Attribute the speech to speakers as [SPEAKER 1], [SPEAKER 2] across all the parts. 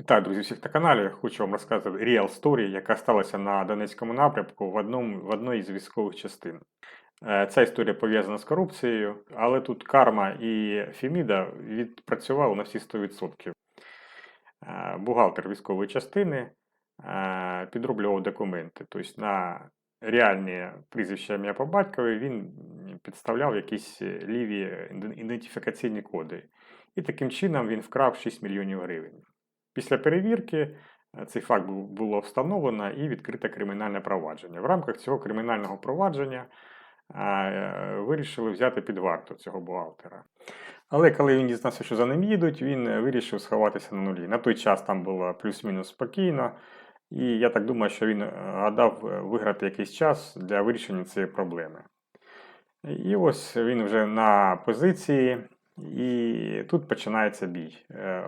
[SPEAKER 1] Вітаю, друзі, всіх на каналі. Хочу вам розказати Real Story, яка сталася на Донецькому напрямку в, одному, в одній з військових частин. Е, Ця історія пов'язана з корупцією, але тут карма і Феміда відпрацювали на всі 100%. Е, Бухгалтер військової частини е, підроблював документи. Тобто на реальні прізвища ім'я по батькові він підставляв якісь ліві ідентифікаційні коди. І таким чином він вкрав 6 мільйонів гривень. Після перевірки е, цей факт було встановлено і відкрите кримінальне провадження. В рамках цього кримінального провадження е, вирішили взяти під варту цього бухгалтера. Але коли він дізнався, що за ним їдуть, він е, вирішив сховатися на нулі. На той час там було плюс-мінус спокійно, і я так думаю, що він гадав виграти якийсь час для вирішення цієї проблеми. І ось він вже на позиції, і тут починається бій. Е,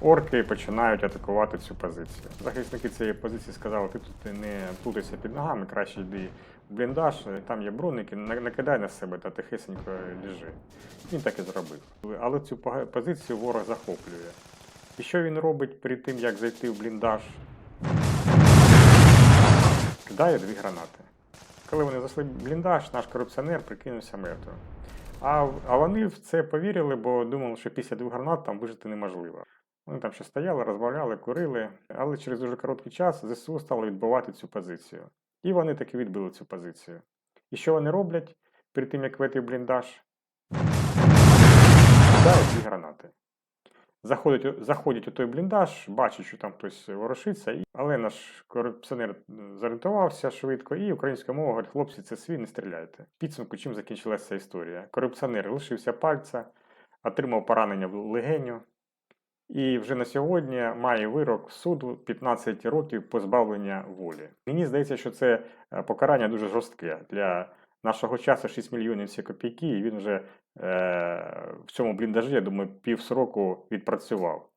[SPEAKER 1] Орки починають атакувати цю позицію. Захисники цієї позиції сказали, ти тут не плутайся під ногами, краще йди в бліндаж, там є броники, на- накидай на себе та тихесенько лежи. Він так і зробив. Але цю позицію ворог захоплює. І що він робить перед тим, як зайти в бліндаж? Кидає дві гранати. Коли вони зайшли в бліндаж, наш корупціонер прикинувся мертвим. А, а вони в це повірили, бо думали, що після двох гранат там вижити неможливо. Вони там ще стояли, розмовляли, курили, але через дуже короткий час ЗСУ стало відбувати цю позицію. І вони таки відбили цю позицію. І що вони роблять перед тим, як вийти в бліндаж? Дали дві гранати. Заходять, у- заходять у той бліндаж, бачать, що там хтось ворушиться, але наш корупціонер зорієнтувався швидко, і українська мова говорить, хлопці, це свій, не стріляйте. Підсумку, чим закінчилася ця історія? Корупціонер лишився пальця, отримав поранення в легеню, і вже на сьогодні має вирок суду 15 років позбавлення волі. Мені здається, що це е, покарання дуже жорстке для нашого часу 6 мільйонів всі копійки, і він вже е, в цьому бліндажі, я думаю, пів сроку відпрацював.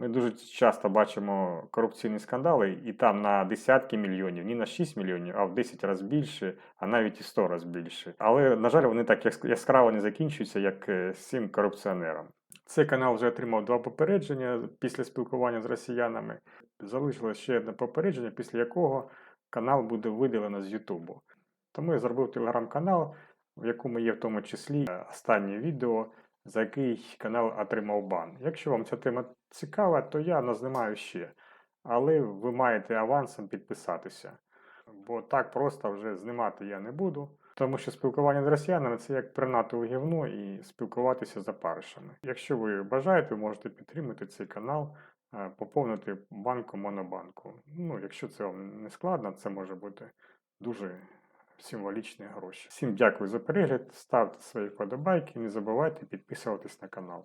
[SPEAKER 1] Ми дуже часто бачимо корупційні скандали, і там на десятки мільйонів, не на 6 мільйонів, а в 10 разів більше, а навіть і 100 разів більше. Але, на жаль, вони так яскраво не закінчуються, як е, з цим корупціонером. Цей канал вже отримав два попередження після спілкування з росіянами. Залишилось ще одне попередження, після якого канал буде видалено з Ютубу. Тому я зробив телеграм-канал, в якому є в тому числі е, останнє відео, за який канал отримав бан. Якщо вам ця тема цікава, то я назнімаю ще. Але ви маєте авансом підписатися. Бо так просто вже знімати я не буду. Тому що спілкування з росіянами це як принати у гівно і спілкуватися за паришами. Якщо ви бажаєте, ви можете підтримати цей канал, е, поповнити банку Монобанку. Ну, якщо це вам не складно, це може бути дуже символічні гроші. Всім дякую за перегляд, ставте свої вподобайки, не забувайте підписуватись на канал.